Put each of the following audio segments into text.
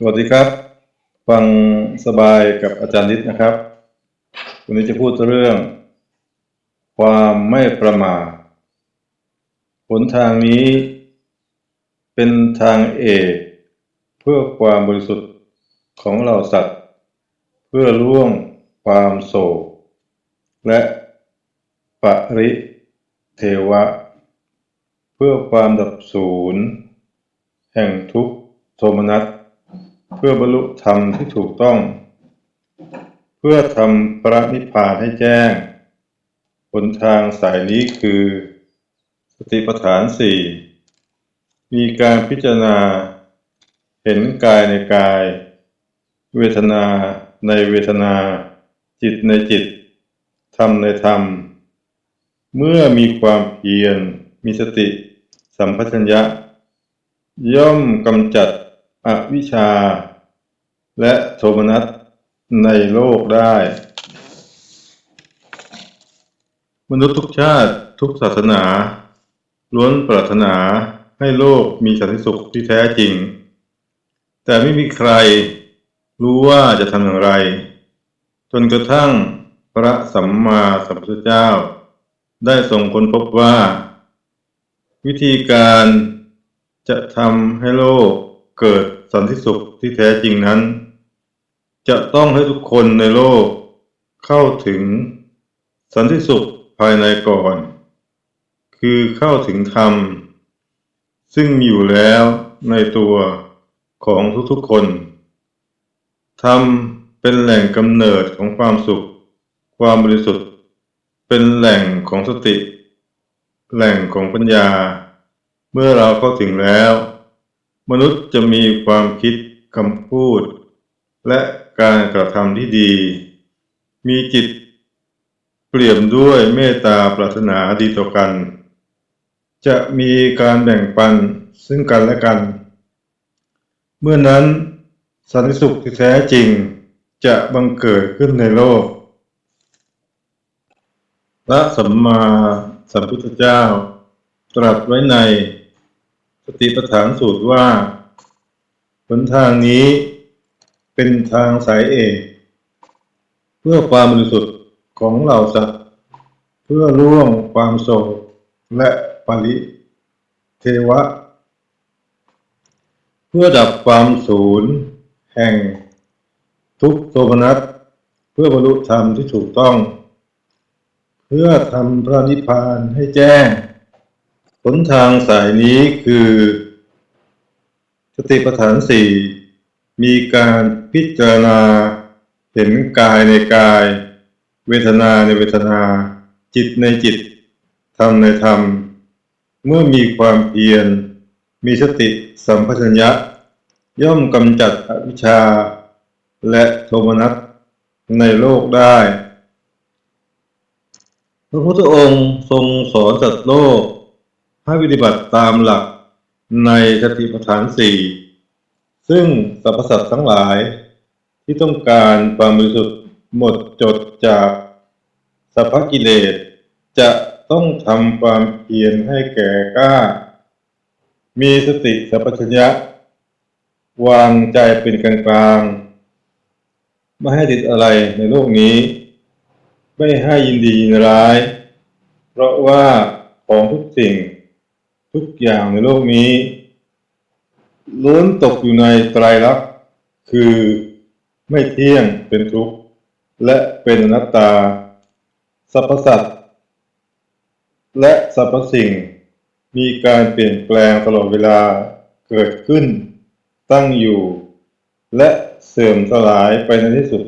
สวัสดีครับ ฟังสบายกับอาจารย์นิดนะครับ วันนี้จะพูดเรื่อง ความไม่ประมาทหนทางนี้เป็นทางเอกเพื่อความบริสุทธิ์ของเราสัตว์ เพื่อล่วงความโศก และปริเทวะ เพื่อความดับศูนย์ แห่งทุกโทมนัส เพื่อบรรลุธรรมที่ถูกต้อง เพื่อทำพระนิพพานให้แจ้งหนทางสายนี้คือ สติปัฏฐานสี่มีการพิจารณา เห็นกายในกาย เวทนาในเวทนา จิตในจิต ธรรมในธรรม เมื่อมีความเพียรมีสติ สัมปชัญญะ ย่อมกำจัด อวิชชา และโทมนัสในโลกได้ มนุษย์ทุกชาติทุกศาสนา ล้วนปรารถนาให้โลกมีสันติสุขที่แท้จริง แต่ไม่มีใครรู้ว่าจะทำอย่างไร จนกระทั่งพระสัมมาสัมพุทธเจ้า ได้ทรงค้นพบว่า วิธีการจะทำให้โลก เกิดสันติสุขที่แท้จริงนั้น จะต้องให้ทุกคนในโลกเข้าถึงสันติสุขภายในก่อน คือเข้าถึงธรรม ซึ่งมีอยู่แล้วในตัวของทุกๆคน ธรรมเป็นแหล่งกำเนิดของความสุข ความบริสุทธิ์ เป็นแหล่งของสติ แหล่งของปัญญา เมื่อเราเข้าถึงแล้ว มนุษย์จะมีความคิดคำพูด และการกระทำที่ดี มีจิต เปลี่ยมด้วยเมตตาปรารถนาดีต่อกัน จะมีการแบ่งปันซึ่งกันและกัน เมื่อนั้นสันติสุขที่แท้จริงจะบังเกิดขึ้นในโลก พระสัมมาสัมพุทธเจ้า ตรัสไว้ใน ติปัฏฐานสูตรว่าหนทางนี้เป็นทางสายเอกเพื่อความบริสุทธิ์ของเหล่าสัตว์เพื่อล่วงความโศกและปริเทวะ เพื่อดับความศูนย์แห่งทุกโทมนัสเพื่อบรรลุธรรมที่ถูกต้อง เพื่อทำพระนิพพานให้แจ้ง หนทางสายนี้คือสติปัฏฐานสี่มีการพิจารณาเห็นกายในกาย เวทนาในเวทนา จิตในจิต ธรรมในธรรม เมื่อมีความเพียร มีสติสัมปชัญญะ ย่อมกำจัดอวิชชา และโทมนัสในโลกได้ พระพุทธองค์ทรงสอนสัตว์โลก ให้ปฏิบัติตามหลักในสติปัฏฐานสี่ซึ่งสรรพสัตว์ทั้งหลายที่ต้องการความบริสุทธิ์หมดจดจากสัพพกิเลสจะต้องทำความเพียรให้แก่กล้า มีสติสัพพัญญะ วางใจเป็นกลางกลางไม่ให้ติดอะไรในโลกนี้ ไม่ให้ยินดียินร้าย เพราะว่าของทุกสิ่ง ทุกอย่างในโลกนี้ล้วนตกอยู่ในไตรลักษณ์คือไม่เที่ยงเป็นทุกข์ และเป็นอนัตตาสรรพสัตว์และสรรพสิ่ง มีการเปลี่ยนแปลงตลอดเวลาเกิดขึ้น ตั้งอยู่ และเสื่อมสลายไปในที่สุด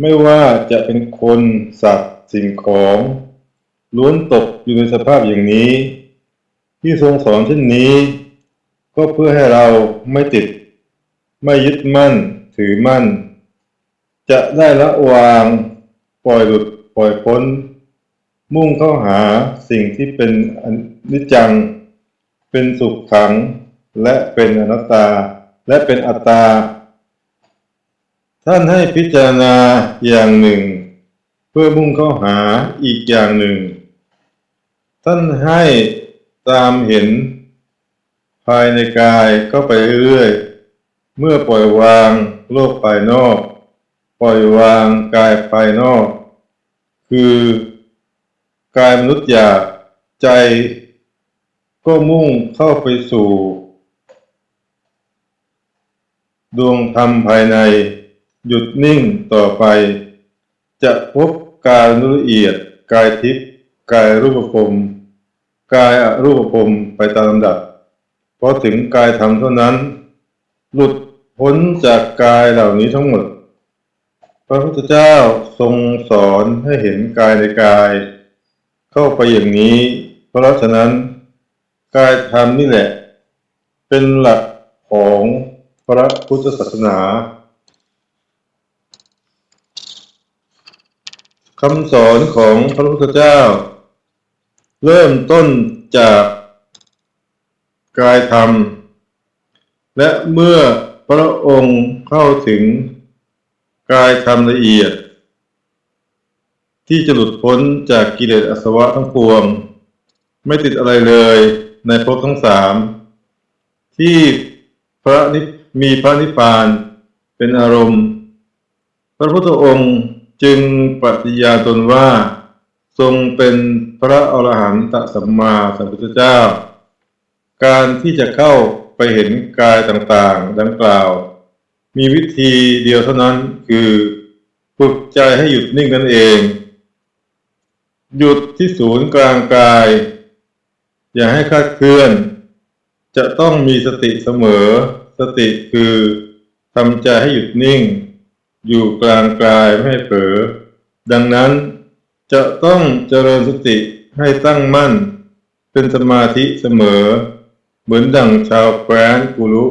ไม่ว่าจะเป็นคนสัตว์สิ่งของ ล้วนตกอยู่ในสภาพอย่างนี้ ที่ทรงสอนเช่นนี้ ก็เพื่อให้เราไม่ติด ไม่ยึดมั่นถือมั่น จะได้ละวางปล่อยหลุดปล่อยพ้น มุ่งเข้าหาสิ่งที่เป็นอนิจจัง เป็นสุขขัง และเป็นอนัตตา และเป็นอัตตา ท่านให้พิจารณาอย่างหนึ่ง เพื่อมุ่งเข้าหาอีกอย่างหนึ่ง ท่านให้ ตามเห็น ภายในกายก็ไปเรื่อยเมื่อปล่อยวางโลกภายนอก ปล่อยวางกายภายนอก คือกายมนุษย์หยาบใจ ก็มุ่งเข้าไปสู่ ดวงธรรมภายใน หยุดนิ่งต่อไป จะพบกายละเอียดกายทิพย์กายรูปภพ กายอรูปภพไปตามลำดับพอถึงกายธรรมเท่านั้น หลุดพ้นจากกายเหล่านี้ทั้งหมด พระพุทธเจ้าทรงสอนให้เห็นกายในกาย เข้าไปอย่างนี้ เพราะฉะนั้น กายธรรมนี่แหละ เป็นหลักของพระพุทธศาสนาคำสอนของพระพุทธเจ้า เริ่มต้นจากกายธรรม และเมื่อพระองค์เข้าถึงกายธรรมละเอียด ที่จะหลุดพ้นจากกิเลสอสวะทั้งปวง ไม่ติดอะไรเลยในภพทั้งสามที่พระนิมีพระนิพพานเป็นอารมณ์ พระพุทธองค์จึงปฏิญาณตนว่า ทรงเป็นพระอรหันตสัมมาสัมพุทธเจ้า การที่จะเข้าไปเห็นกายต่างๆ ดังกล่าว มีวิธีเดียวเท่านั้นคือฝึกใจให้หยุดนิ่งนั่นเอง หยุดที่ศูนย์กลางกาย อย่าให้คลาดเคลื่อน จะต้องมีสติเสมอ สติคือทำใจให้หยุดนิ่ง อยู่กลางกายไม่ให้เผลอดังนั้น จะต้องเจริญสติให้ตั้งมั่น เป็นสมาธิเสมอ เหมือนดั่งชาวแคว้นกุลุ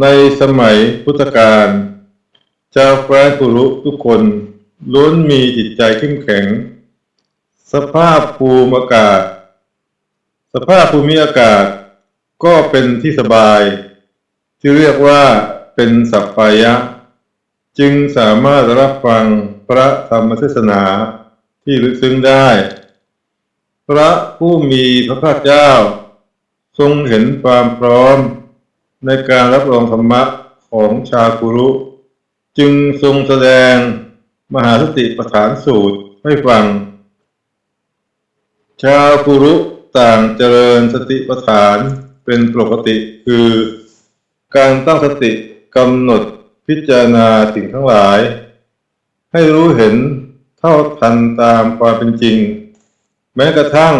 ในสมัยพุทธกาลชาวแคว้นกุลุทุกคนล้วนมีจิตใจเข้มแข็ง สภาพภูมิอากาศ สภาพภูมิอากาศก็เป็นที่สบาย ที่เรียกว่าเป็นสัพพายะ จึงสามารถรับฟังพระธรรมเทศนา ที่ลึกซึ้งได้ พระผู้มีพระภาคเจ้า ทรงเห็นความพร้อมในการรับรองธรรมะของชาวกุรุ จึงทรงแสดงมหาสติปัฏฐานสูตรให้ฟัง ชาวกุรุต่างเจริญสติปัฏฐานเป็นปกติคือ การตั้งสติกำหนดพิจารณาสิ่งทั้งหลาย ให้รู้เห็น เท่าทันตามความเป็นจริง แม้กระทั่ง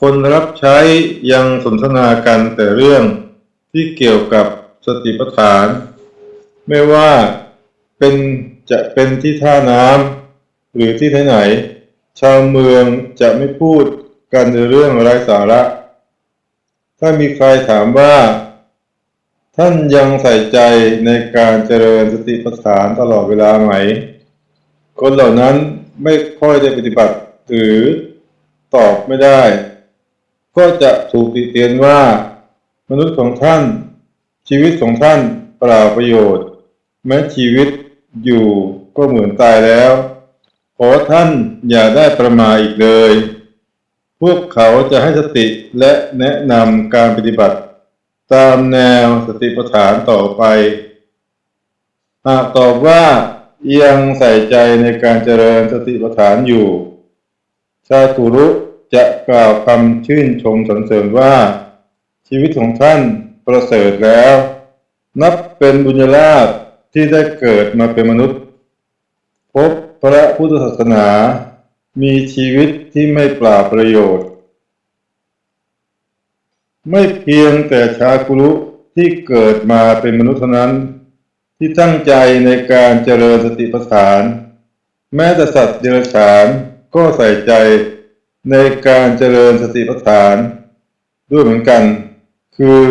คนรับใช้ยังสนทนากันแต่เรื่องที่เกี่ยวกับสติปัฏฐาน ไม่ว่าเป็นจะเป็นที่ท่าน้ำหรือที่ไหนๆชาวเมืองจะไม่พูดกันในเรื่องไร้สาระ ถ้ามีใครถามว่า ท่านยังใส่ใจในการเจริญสติปัฏฐานตลอดเวลาไหม คนเหล่านั้นไม่ค่อยได้ปฏิบัติ หรือตอบไม่ได้ ก็จะถูกติเตียนว่า มนุษย์ของท่าน ชีวิตของท่านเปล่าประโยชน์ แม้ชีวิตอยู่ก็เหมือนตายแล้วขอท่านอย่าได้ประมาทอีกเลย พวกเขาจะให้สติและแนะนำการปฏิบัติ ตามแนวสติปัฏฐานต่อไป หากตอบว่า ยังใส่ใจในการเจริญสติปัฏฐานอยู่ชาตุรุจะกล่าวคำชื่นชมสรรเสริญว่า ชีวิตของท่านประเสริฐแล้ว นับเป็นบุญญาลาภที่ได้เกิดมาเป็นมนุษย์ พบพระพุทธศาสนา มีชีวิตที่ไม่เปล่าประโยชน์ ไม่เพียงแต่ชากุรุที่เกิดมาเป็นมนุษย์เท่านั้น ที่ตั้งใจในการเจริญสติปัฏฐาน แม้แต่สัตว์เดรัจฉานก็ใส่ใจในการเจริญสติปัฏฐาน ด้วยเหมือนกัน คือ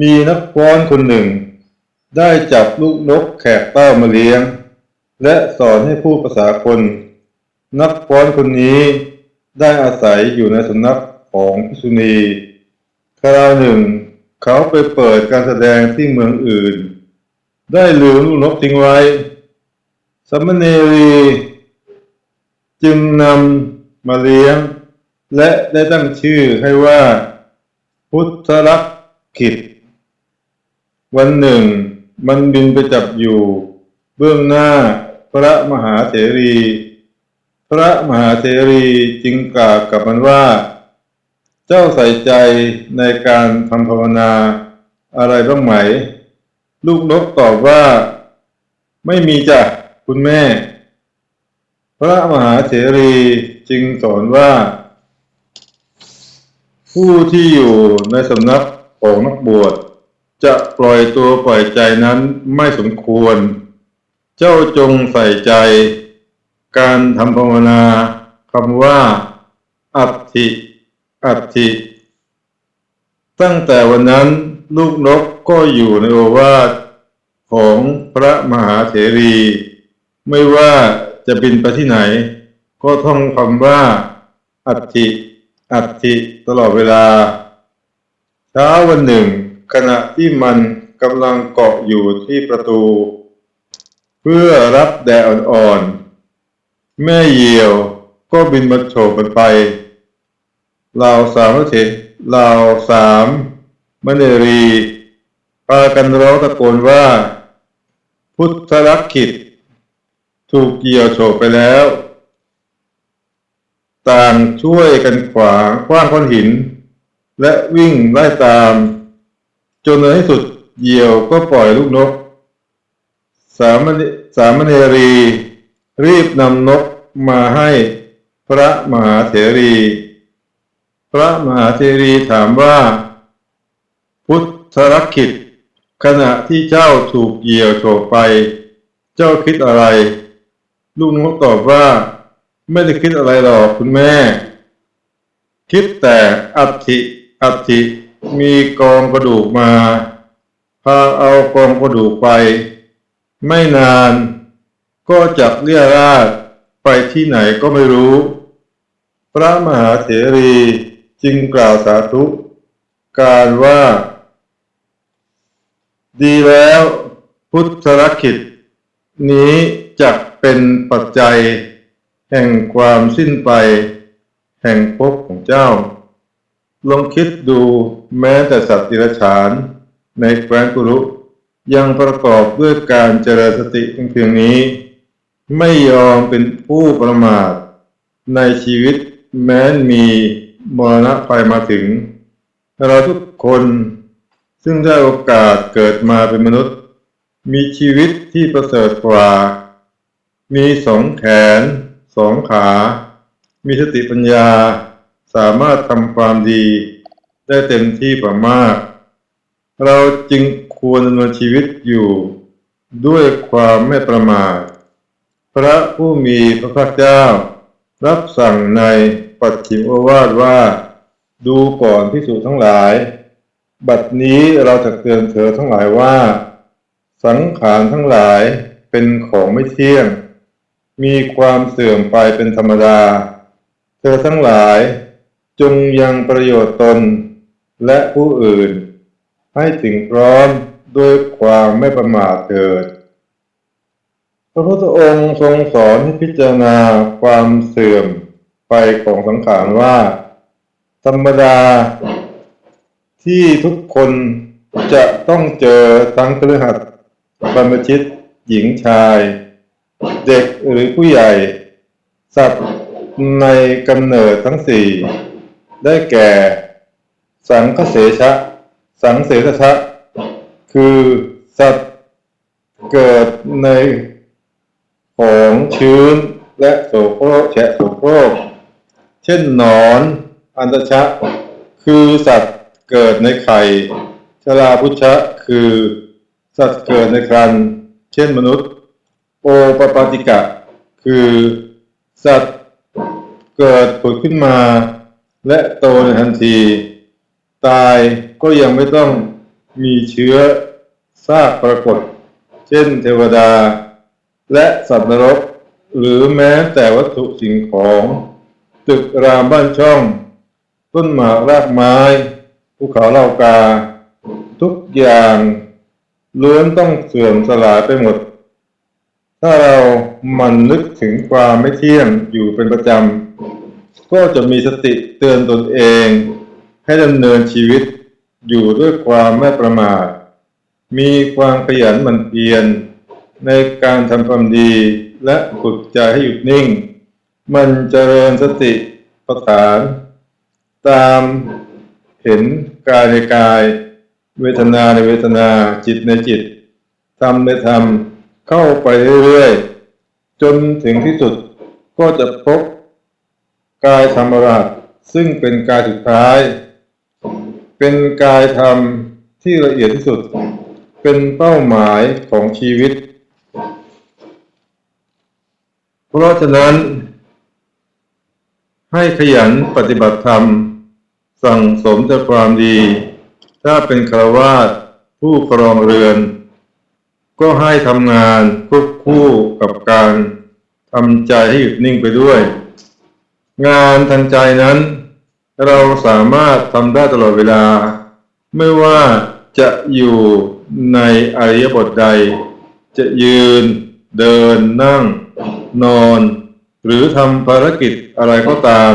มีนักฟ้อนคนหนึ่ง ได้จับลูกนกแขกเต้ามาเลี้ยง และสอนให้พูดภาษาคน นักฟ้อนคนนี้ได้อาศัยอยู่ในสำนักของพิษุณีคราวหนึ่ง เขาไปเปิดการแสดงที่เมืองอื่น ได้ลืมลูกนกทิ้งไว้สัมมเนรีจึงนำมาเลี้ยง และได้ตั้งชื่อให้ว่า พุทธลักขิต วันหนึ่ง มันบินไปจับอยู่ เบื้องหน้าพระมหาเถรี พระมหาเถรีจึงกล่าวกับมันว่า เจ้าใส่ใจในการทำภาวนาอะไรบ้างไหม ลูกนกตอบว่า ไม่มีจ้ะคุณแม่ พระมหาเถรีจึงสอนว่า ผู้ที่อยู่ในสำนักของนักบวชจะปล่อยตัวปล่อยใจนั้นไม่สมควร เจ้าจงใส่ใจ การทำภาวนาคำว่า อัตถิ อัตถิ ตั้งแต่วันนั้น ลูกนกก็อยู่ในโอวาทของพระมหาเถรี ไม่ว่าจะบินไปที่ไหน ก็ท่องคำว่า อัติอัติตลอดเวลา เช้าวันหนึ่ง ขณะที่มันกำลังเกาะอยู่ที่ประตู เพื่อรับแดดอ่อนๆ แม่เหยี่ยวก็บินมาโฉบมันไปเหล่าสามเถรเหล่าสาม มเนรีพากันร้องตะโกนว่า พุทธรักขิต ถูกเหยี่ยวโฉบไปแล้ว ต่างช่วยกันขวางคว้างก้อนหิน และวิ่งไล่ตาม จนในที่สุดเหยี่ยวก็ปล่อยลูกนก สามเณสามเณรีรีบนำนกมาให้พระมหาเถรี พระมหาเถรีถามว่า พุทธรักขิตขณะที่เจ้าถูกเหยี่ยวโฉบไป เจ้าคิดอะไร ลูกนกตอบว่า ไม่ได้คิดอะไรหรอกคุณแม่ คิดแต่อัฐิอัฐิมีกองกระดูกมา พาเอากองกระดูกไป ไม่นานก็จับเลี่ยราดไปที่ไหนก็ไม่รู้ พระมหาเถรีจึงกล่าวสาธุ การว่า ดีแล้วพุทธรักขิตนี้จักเป็นปัจจัย แห่งความสิ้นไป แห่งภพของเจ้า ลองคิดดูแม้แต่สัตว์ดิรฉาน ในแคว้นกุรุยังประกอบด้วยการเจริญสติเพียงนี้ ไม่ยอมเป็นผู้ประมาทในชีวิตแม้มีมรณะภัยมาถึง เราทุกคนซึ่งได้โอกาสเกิดมาเป็นมนุษย์ มีชีวิตที่ประเสริฐกว่า มีสองแขน สองขา มีสติปัญญา สามารถทำความดี ได้เต็มที่กว่ามาก เราจึงควรดำเนินชีวิตอยู่ ด้วยความไม่ประมาทพระผู้มีพระภาคเจ้า รับสั่งในปัจฉิมโอวาทว่า ดูก่อนพิสูจทั้งหลาย บัดนี้เราจะเตือนเธอทั้งหลายว่า สังขารทั้งหลายเป็นของไม่เที่ยง มีความเสื่อมไปเป็นธรรมดา เธอทั้งหลายจงยังประโยชน์ตนและผู้อื่น ให้ถึงพร้อมด้วยความไม่ประมาทเถิด พระพุทธองค์ทรงสอนให้พิจารณาความเสื่อมไปของสังขารว่า ธรรมดาที่ทุกคนจะต้องเจอทั้งเครือขัดบรรพชิต หญิงชาย เด็กหรือผู้ใหญ่ สัตว์ในกำเนิดทั้งสี่ ได้แก่ สังคเสชะ สังเสชะ คือสัตว์เกิดในของชื้นและโสโครกแฉะโสโครกเช่นหนอน อันตชะ คือสัตว์เกิดในไข่ชลาพุชะ คือสัตว์เกิดในครันเช่นมนุษย์ โอปปาติกะ คือสัตว์เกิดผุดขึ้นมา และโตในทันที ตายก็ยังไม่ต้องมีเชื้อซากปรากฏ เช่นเทวดา และสัตว์นรก หรือแม้แต่วัตถุสิ่งของ ตึกรามบ้านช่อง ต้นหมากรากไม้ภูเขาเหล่ากา ทุกอย่างล้วนต้องเสื่อมสลายไปหมด ถ้าเราหมันนึกถึงความไม่เที่ยงอยู่เป็นประจำ ก็จะมีสติเตือนตนเอง ให้ดำเนินชีวิตอยู่ด้วยความไม่ประมาท มีความขยันหมั่นเพียรในการทำความดีและฝึกใจให้หยุดนิ่ง มันเจริญสติปัฏฐาน ตามเห็นกายในกาย เวทนาในเวทนาจิตในจิตธรรมในธรรมเข้าไปเรื่อยๆจนถึงที่สุดก็จะพบกายธรรมราชซึ่งเป็นกายสุดท้าย เป็นกายธรรมที่ละเอียดที่สุด เป็นเป้าหมายของชีวิต เพราะฉะนั้นให้ขยันปฏิบัติธรรม สั่งสมแต่ความดี ถ้าเป็นคารวาสผู้ครองเรือน ก็ให้ทำงานควบคู่กับการทำใจให้หยุดนิ่งไปด้วย งานทางใจนั้น เราสามารถทำได้ตลอดเวลา ไม่ว่าจะอยู่ในอริยบทใด จะยืน เดินนั่ง นอน หรือทำภารกิจอะไรก็ตาม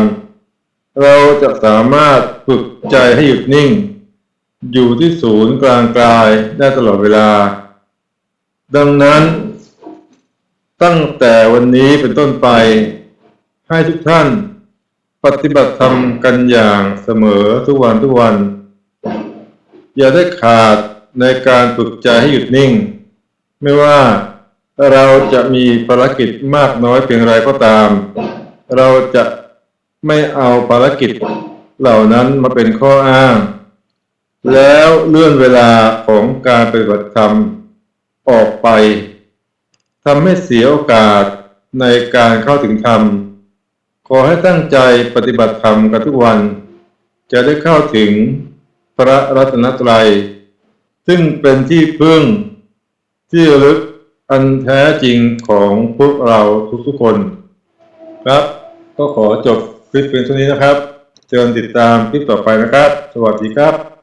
เราจะสามารถฝึกใจให้หยุดนิ่ง อยู่ที่ศูนย์กลางกายได้ตลอดเวลา ดังนั้น ตั้งแต่วันนี้เป็นต้นไป ให้ทุกท่านปฏิบัติธรรมกันอย่างเสมอทุกวันทุกวัน อย่าได้ขาดในการฝึกใจให้หยุดนิ่ง ไม่ว่าเราจะมีภารกิจมากน้อยเพียงไรก็ตาม เราจะ ไม่เอาภารกิจเหล่านั้นมาเป็นข้ออ้าง แล้วเลื่อนเวลาของการปฏิบัติธรรมออกไปทำให้เสียโอกาสในการเข้าถึงธรรม ขอให้ตั้งใจปฏิบัติธรรมกันทุกวัน จะได้เข้าถึงพระรัตนตรัย ซึ่งเป็นที่พึ่งที่ลึกอันแท้จริงของพวกเราทุกๆคน ครับ ก็ขอจบ คลิปเพียงเท่านี้นะครับเชิญติดตามคลิปต่อไปนะครับ สวัสดีครับ